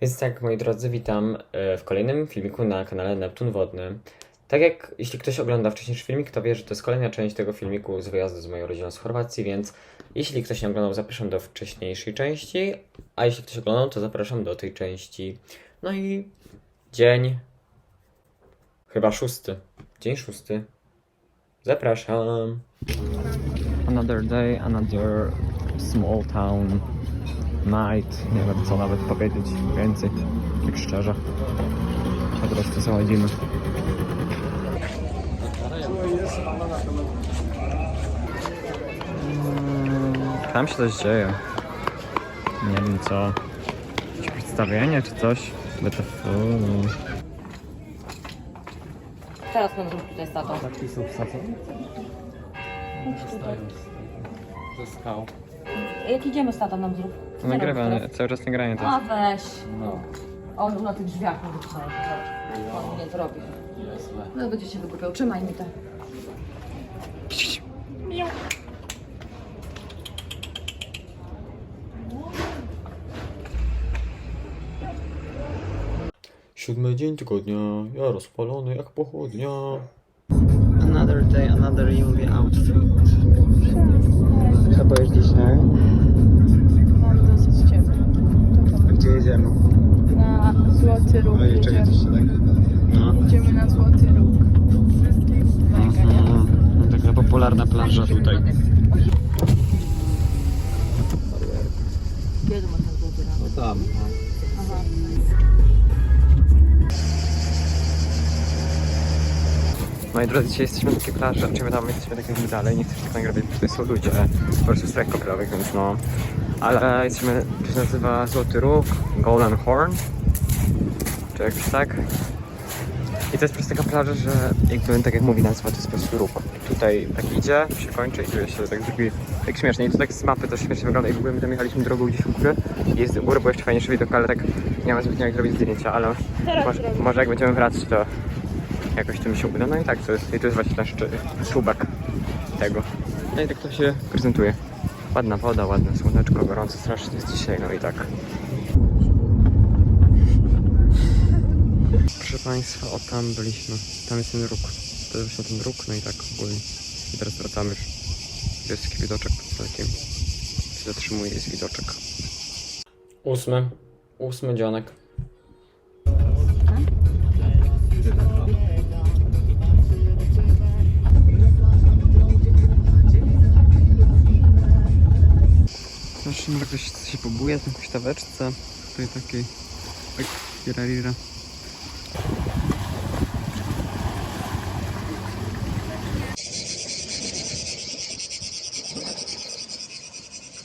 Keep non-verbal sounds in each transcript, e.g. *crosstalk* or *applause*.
Więc tak, moi drodzy, witam e, w kolejnym filmiku na kanale Neptun Wodny. Tak jak jeśli ktoś ogląda wcześniejszy filmik, to wie, że to jest kolejna część tego filmiku z wyjazdu z moją rodziną z Chorwacji, więc jeśli ktoś nie oglądał, zapraszam do wcześniejszej części, a jeśli ktoś oglądał, to zapraszam do tej części. No i dzień chyba szósty. Dzień szósty. Zapraszam. Another day, another small town night. Nie wiem co nawet powiedzieć więcej, tak szczerze. A teraz to zachodzimy. Mm, Tam się coś dzieje. Nie wiem co. Jakieś przedstawienie czy coś? BTF. Teraz mam zrób tutaj z tatą. Taki są wsadzone? Ze skał. Jak idziemy z tatą nam zrób? Co Nagrywanie, robisz cały czas nagranie to. A weź. No. On na tych drzwiach może przynajmniej. On nie to robi. No będzie się wygłupiał. Trzymaj mi te. Siódmy dzień tygodnia, ja rozpalony jak pochodnia. Another day, another Julie outfit. Co boisz dzisiaj? Jedziemy? Na Złoty Róg jedziemy. No. Idziemy na Złoty Róg. Mega, nie? No, taka popularna plaża tutaj. Kiedy ma ten złoty rano? No tam. Aha. Moi drodzy, dzisiaj jesteśmy na takiej plaży, czy my tam jesteśmy tak jakby dalej, nie chcę się tak nagrywać, bo tutaj są ludzie po prostu w strefach kąpielowych, więc no. Ale jesteśmy, to się nazywa Złoty Róg, Golden Horn, czy jakoś tak. I to jest po prostu taka plaża, że jakby tak jak mówi nazwa, to jest po prostu róg. Tutaj tak idzie, się kończy i tu się tak zrobi tak śmiesznie. I to tak z mapy to śmiesznie wygląda i w ogóle my tam jechaliśmy drogą gdzieś w górę jest u góry, bo jeszcze fajniejszy widok, ale tak nie ma zbytnio jak zrobić zdjęcia, ale może, może jak będziemy wracać, to jakoś to mi się uda. No i tak to jest, i to jest właśnie nasz czubek tego. No i tak to się prezentuje. Ładna woda, ładne słoneczko, gorąco strasznie jest dzisiaj, no i tak. Proszę Państwa, o tam byliśmy. Tam jest ten róg. To jest właśnie ten róg, no i tak ogólnie. I teraz wracamy już. Jest taki widoczek całkiem. Się zatrzymuje, jest widoczek. Ósmy. Ósmy dzionek. Może ktoś się pobuje na jakąś taweczce. Tutaj takiej. Tak, tirarira.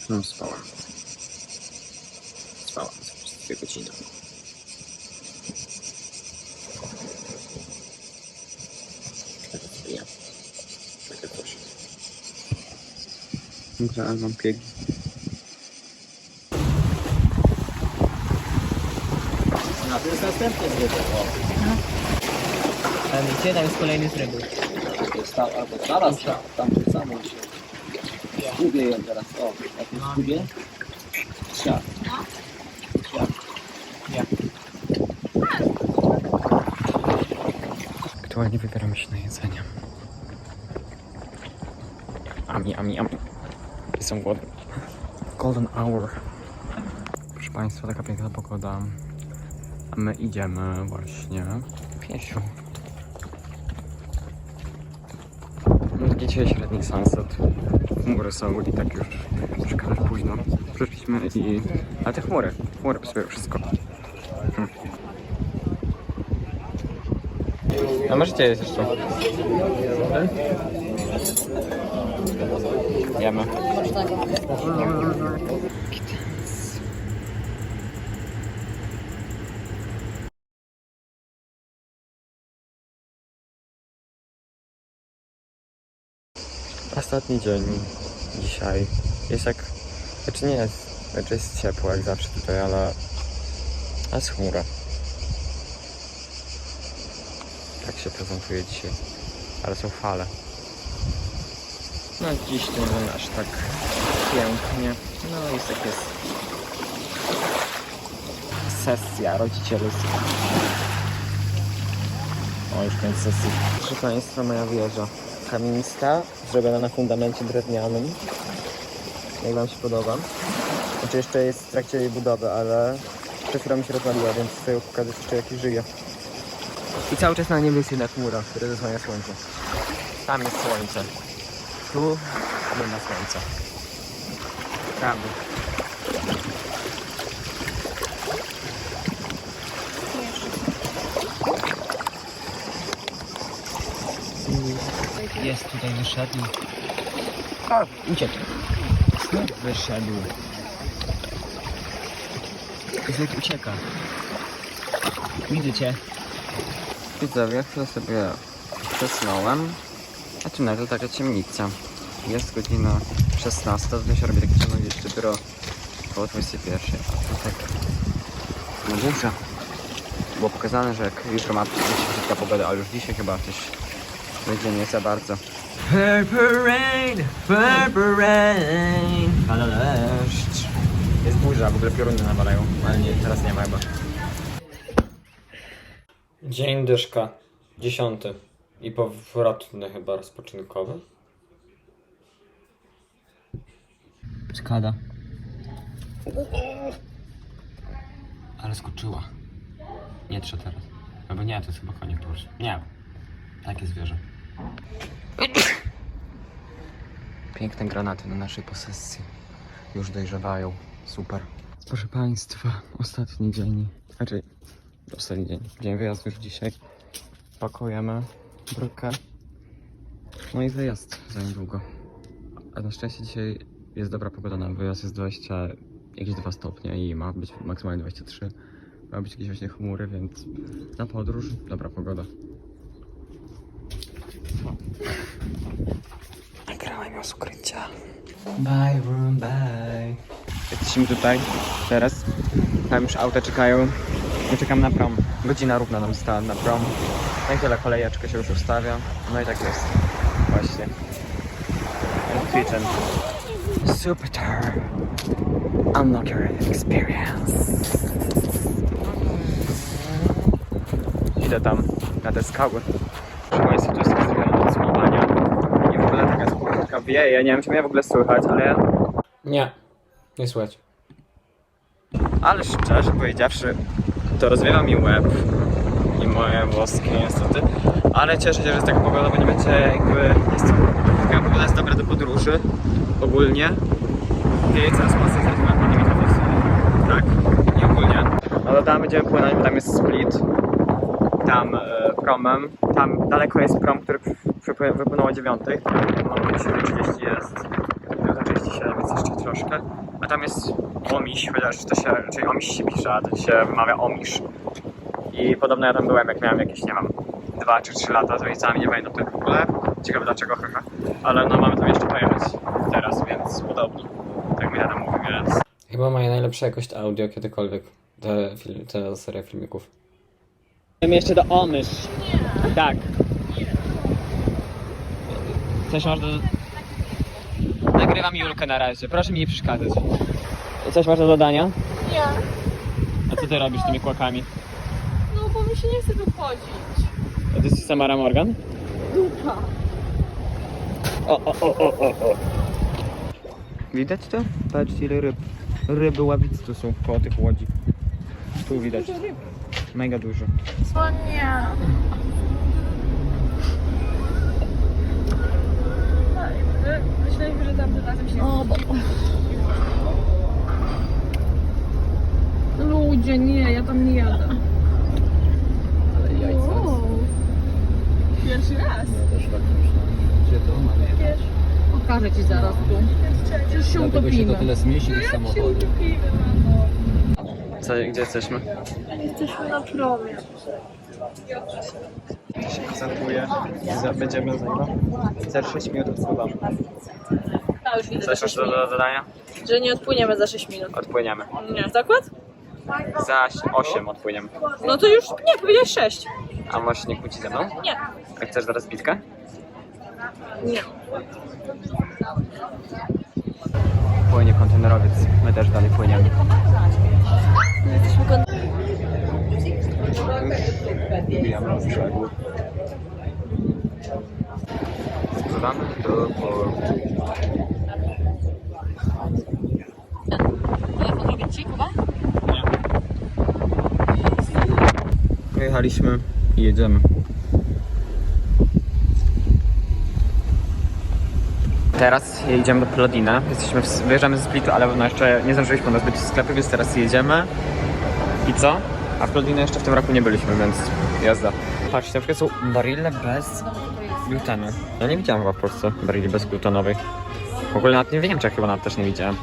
No, spała. Spała przez dwie godziny. Teraz ja. Takie coś. Dobra, mam piegi. No to jest następny tryb. Tam gdzie tam jest kolejny tryb. Tam, albo zaraz tam, tam to samo się. Zgubię ją teraz. O, jak ją zgubię. Siak. Siak. Aktualnie wybieramy się na jedzenie. Ami, ami, ami. Jestem głodny. Golden hour. Proszę Państwa, taka piękna pogoda. A my idziemy właśnie taki dzisiaj średni sunset. Chmury są i tak już troszkę późno. Przyszliśmy i... Ale te chmury, chmury psują wszystko. Hmm. A możecie jeść jeszcze? Jemy. Ostatni dzień dzisiaj. Jest jak... Znaczy nie jest... Znaczy jest ciepło jak zawsze tutaj, ale... A jest chmura. Tak się prezentuje dzisiaj. Ale są fale. No dziś to nie aż tak pięknie. No jest tak jest. Sesja rodzicielska. O, już koniec sesji. Proszę Państwa, moja wieża. Kamienista, zrobiona na fundamencie drewnianym. Jak Wam się podoba? Znaczy jeszcze jest w trakcie jej budowy, ale chwilą mi się rozwaliła, więc chcę ją pokazać jeszcze jak żyje. I cały czas na niebie jest jedna chmura, która zasłania słońce. Tam jest słońce. Tu nie ma słońca. Prawda. Jest tutaj wyszedł. O, uciekł. Znów wyszedł. Znów ucieka. Widzę cię. Widzowie, chwilę sobie przesnąłem. A tu nagle taka ciemnica. Jest godzina 16, to się robi takie ciemno gdzieś dopiero około 21. A tu tak no burza. Było pokazane, że jak jutro ma być brzydka pogoda, ale już dzisiaj chyba coś będzie nie za bardzo. Purple rain, purple rain. Ale deszcz. Jest burza, w ogóle pioruny nawalają, ale nie, teraz nie ma chyba. Dzień dyszka. Dziesiąty. I powrotny chyba rozpoczynkowy. Skada. Ale skoczyła. Nie trze teraz. Albo nie, to jest chyba koniec. Nie. Takie zwierzę. Piękne granaty na naszej posesji. Już dojrzewają. Super. Proszę Państwa, ostatni dzień. Znaczy, ostatni dzień. Dzień wyjazdu już dzisiaj. Pakujemy brykę. No i wyjazd za niedługo. A na szczęście dzisiaj jest dobra pogoda na wyjazd. Jest 20, jakieś 2 stopnie i ma być maksymalnie 23. Ma być jakieś właśnie chmury, więc na podróż dobra pogoda. Nagrałem ją z ukrycia. Bye room, bye. Jesteśmy tutaj teraz. Tam już auta czekają. My czekamy na prom. Godzina równa nam stała na prom. No i tyle, kolejeczka się już ustawia. No i tak jest. Właśnie. Kitchen. Super Unlock your experience. Idę tam na te skały. Proszę Państwa, tu jest ekstremalne odsłowania. I w ogóle taka skórka wieje. Nie wiem, czy mnie w ogóle słychać, ale... Nie, nie słychać. Ale szczerze powiedziawszy, to rozwiewa mi łeb i moje włoski niestety. Ale cieszę się, że jest taka pogoda, bo nie będzie jakby... Jest taka pogoda jest dobra do podróży ogólnie. Wieje coraz mocniej z razu na pandemii Tak, i ogólnie. No to tam będziemy płynąć, bo tam jest split. Tam e, promem. Tam daleko jest prom, który wypłynął o 9. No 7.30 jest. 37, więc jeszcze troszkę. A tam jest Omiś, chociaż to się, czyli Omiś się pisze, a to się wymawia Omisz. I podobno ja tam byłem, jak miałem jakieś, nie wiem, 2 czy 3 lata, to rodzicami nie pamiętam tego w ogóle. Ciekawe dlaczego, haha. Ale no mamy tam jeszcze pojechać teraz, więc podobno. Tak mi tata mówi, więc... Chyba mają najlepsza jakość audio kiedykolwiek, te, film, te seria filmików. Idziemy jeszcze do Omysz. Tak. Coś można... Nagrywam Julkę na razie, proszę mi nie przeszkadzać. Coś masz do dodania? Nie. A co ty robisz tymi kłakami? No bo mi się nie chce tu chodzić. A ty jesteś Samara Morgan? Dupa. O, o, o, o, o, o. Widać to? Patrzcie ile ryb. Ryby ławic tu są koło tych łodzi. Tu widać. Mega dużo. O nie. Myśleliśmy, że tamtym razem się... O, bo... Ludzie, nie, ja tam nie jadę. Wow. Pierwszy raz. Pokażę ci zaraz tu. Już się utopimy. tyle zmieści niż samochody. Co, gdzie jesteśmy? Jesteśmy na promie. się koncentruje. Za- Będziemy za ile? Za 6 minut odpływamy. A już widzę, Coś masz do, do dodania? że nie odpłyniemy za 6 minut. Odpłyniemy. Nie, zakład? Za 8 odpłyniemy. No to już, nie, powiedziałeś 6. A możesz nie kłócić ze mną? Nie. A chcesz zaraz bitkę? Nie płynie kontenerowiec, my też dalej płyniemy. Jesteśmy kontenerowcem. brzegu. Spływamy do portu. Wyjechaliśmy i jedziemy. Teraz jedziemy do Plodina. Jesteśmy w, wyjeżdżamy ze Splitu, ale no jeszcze nie zdążyliśmy do zbyt sklepy, więc teraz jedziemy. I co? A w Plodina jeszcze w tym roku nie byliśmy, więc jazda. Patrzcie, na przykład są barille bez glutenu. Ja nie widziałem chyba w Polsce barilli bezglutenowej. W ogóle nawet nie w Niemczech chyba nawet też nie widziałem.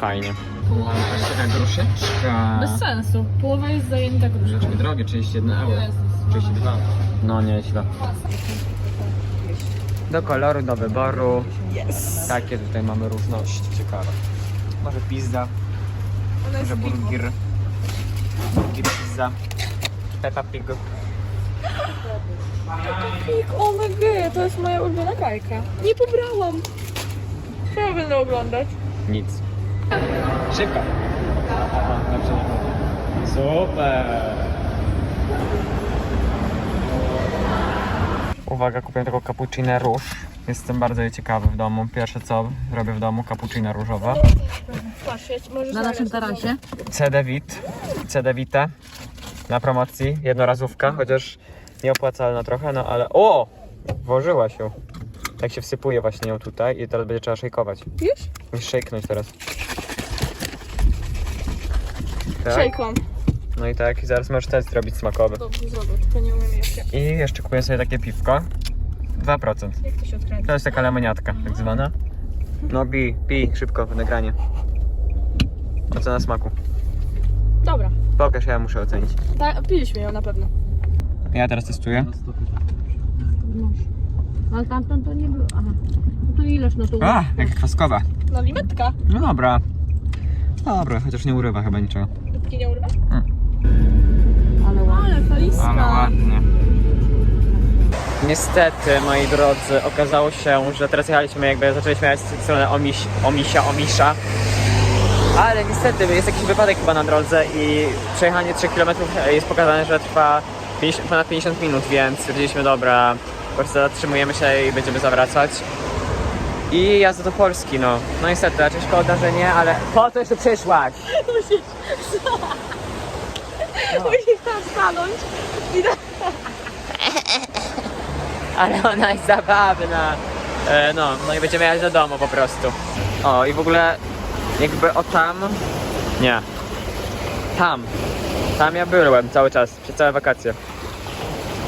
Fajnie. Taka gruszeczka. Bez sensu. Połowa jest zajęta gruszką. Rzeczki drogie, 31 euro. 32. No nieźle. Do koloru, do wyboru. Yes. Takie tutaj mamy różności ciekawe. Może pizza, może burger. Burger pizza. Peppa Pig. OMG, to jest moja ulubiona bajka. Nie pobrałam. Co będę oglądać? Nic. Szybko. Super. Uwaga, kupiłem tego cappuccino róż. Jestem bardzo ciekawy w domu. Pierwsze co robię w domu, cappuccino różowe. Patrz, ja ci może Na naszym tarasie. CD Vit, CD Vita na promocji, jednorazówka, chociaż nieopłacalna trochę, no ale... O! Włożyła się. Tak się wsypuje właśnie ją tutaj i teraz będzie trzeba szejkować. Już? Musisz szejknąć teraz. Tak? Szejkłam. No i tak, i zaraz możesz test zrobić smakowy. Dobrze zrobię, tylko nie umiem jak, I jeszcze kupię sobie takie piwko. 2%. jak to się odkręca. To jest taka lemoniatka, tak zwana. No pi, pi, szybko, nagranie. Ocena smaku. Dobra, Pokaż, ja muszę ocenić. ta, piliśmy ją na pewno. Ja teraz testuję. Ale tamtą to nie było. Aha. No to ileż no to A, jak kwaskowa. No limetka. No dobra. Dobra, chociaż nie urywa chyba niczego. Lipki nie? Ale ładnie. Ale. Ale ładnie. Niestety, moi drodzy, okazało się, że teraz jechaliśmy, jakby zaczęliśmy jechać w stronę Omiś, Omisia, Omisza. Ale niestety jest jakiś wypadek chyba na drodze i przejechanie 3 km jest pokazane, że trwa 50, ponad 50 minut, więc stwierdziliśmy, dobra, po prostu zatrzymujemy się i będziemy zawracać. I jazda do Polski, no. No niestety, raczej szkoda, że nie, ale po to jeszcze przyszłaś. *laughs* Musisz *laughs* tam stanąć. *laughs* Ale ona jest zabawna. E, no, no i będziemy jechać do domu po prostu. O, i w ogóle jakby o tam... Nie. Tam. Tam ja byłem cały czas, przez całe wakacje.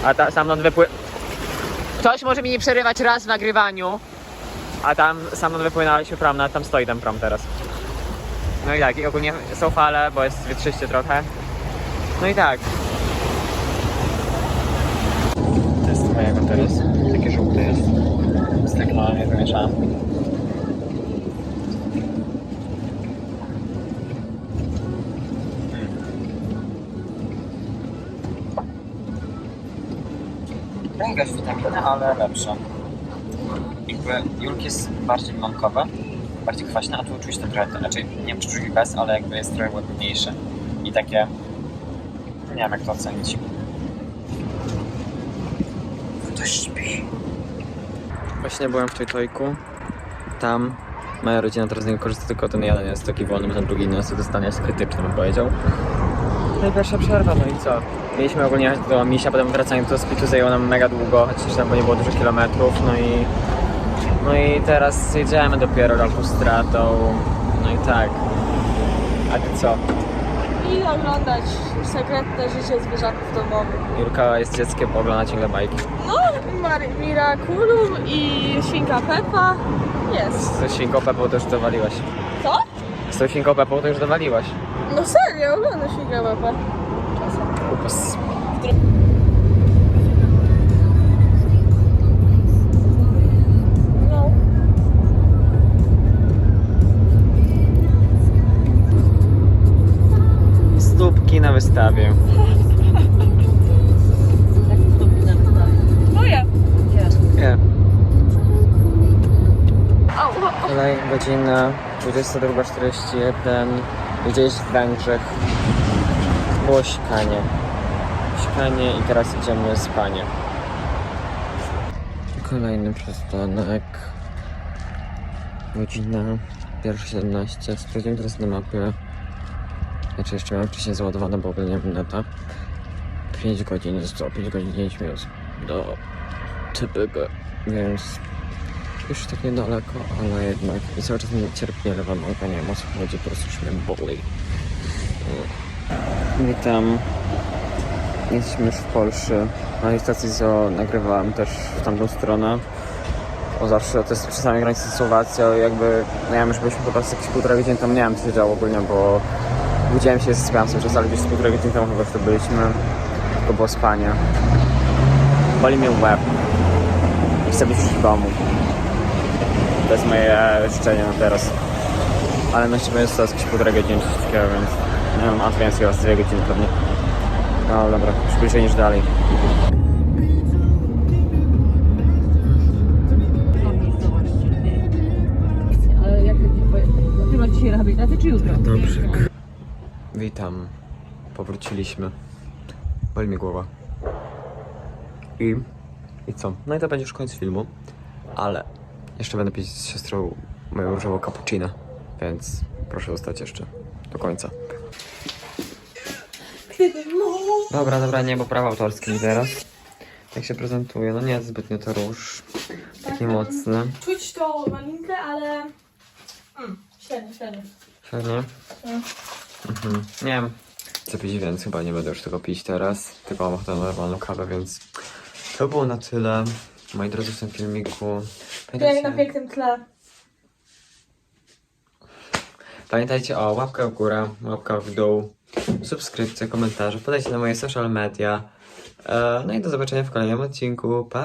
A ta, stamtąd wypły... Ktoś może mi nie przerywać raz w nagrywaniu. A tam stamtąd wypłynęliśmy prom, na tam stoi ten prom teraz. No i tak, i ogólnie są fale, bo jest wietrzyście trochę. No i tak. To jest mojego teraz. Takie żółte jest. Jest tak normalnie wymieszane. Węgiel witaminy, ale lepsze. Jakby Julk jest bardziej limonkowe, bardziej kwaśne, a tu czuć ten trochę, znaczy nie wiem czy czuć bez, ale jakby jest trochę ładniejsze. I takie, nie wiem jak to ocenić. Ktoś śpi. Właśnie byłem w Tojtojku. Tam moja rodzina teraz z niego korzysta, tylko ten jeden jest taki wolny, bo ten drugi niestety stan jest krytyczny, bym powiedział. No i pierwsza przerwa, no i co? Mieliśmy ogólnie jechać do Misia, potem wracanie do Splitu zajęło nam mega długo, chociaż tam bo nie było dużo kilometrów, no i... No i teraz jedziemy dopiero autostradą, no i tak. A ty co? I oglądać sekretne życie zwierzaków domowych. Jurka jest dzieckiem, ogląda ciągle bajki. No, Mar- Miraculum i Świnka Peppa. Jest. Z tą świnką Pepą to już dowaliłaś. Co? Z tą świnką Pepą to już dowaliłaś. No serio, oglądam Świnkę Peppa. Czasem. Ups. Na wystawie. Moje. Nie. Kolej godzina 22.41. Gdzieś w Węgrzech. Było sikanie. spotkanie i teraz idziemy spanie. Kolejny przystanek. Godzina 1.17. Sprawdziłem teraz na mapie. Znaczy jeszcze miałem wcześniej załadowane, bo ogólnie neta. 5 godzin, zostało 5 godzin 5 minut do TPG, więc już tak niedaleko, ale jednak i cały czas mnie cierpnie lewa noga, nie wiem o co chodzi, po prostu już mnie boli. Mm. Witam. Jesteśmy już w Polsce. Na tej stacji co nagrywałem też w tamtą stronę. Bo zawsze to jest przy samej granicy z Słowacją jakby, no ja że byliśmy po prostu jakieś półtora godziny tam, nie wiem co się działo ogólnie, bo budziłem się, sypiałem cały czas, ale gdzieś z półtora godziny temu chyba już to byliśmy. Tylko było spanie. Boli mnie łeb. I chcę być w domu. To jest moje życzenie na teraz. Ale no jeszcze jest to jakieś półtora godziny czy coś takiego, więc nie wiem, a to więcej, chyba z dwie godziny pewnie. No dobra, już bliżej niż dalej. Ale jak dopiero dzisiaj rehabilitację, czy jutro? Dobrze. Witam. Powróciliśmy. Boli mi głowa. I... I co? No i to będzie już koniec filmu. Ale jeszcze będę pić z siostrą moją różową cappuccino. Więc proszę zostać jeszcze do końca. Dobra, dobra, nie, bo prawa autorskie mi teraz. Jak się prezentuje? No nie jest zbytnio to róż. Taki mocny. Czuć to walinkę, ale... Mm, średnio, średnio. Pewnie? Mhm. Nie wiem. Chcę pić więc chyba nie będę już tego pić teraz. Tylko mam ochotę na normalną kawę, więc to było na tyle. Moi drodzy w tym filmiku. Pięknie na pięknym tle. Pamiętajcie o łapkę w górę, łapka w dół, subskrypcje, komentarze, podajcie na moje social media. E, No i do zobaczenia w kolejnym odcinku. Pa!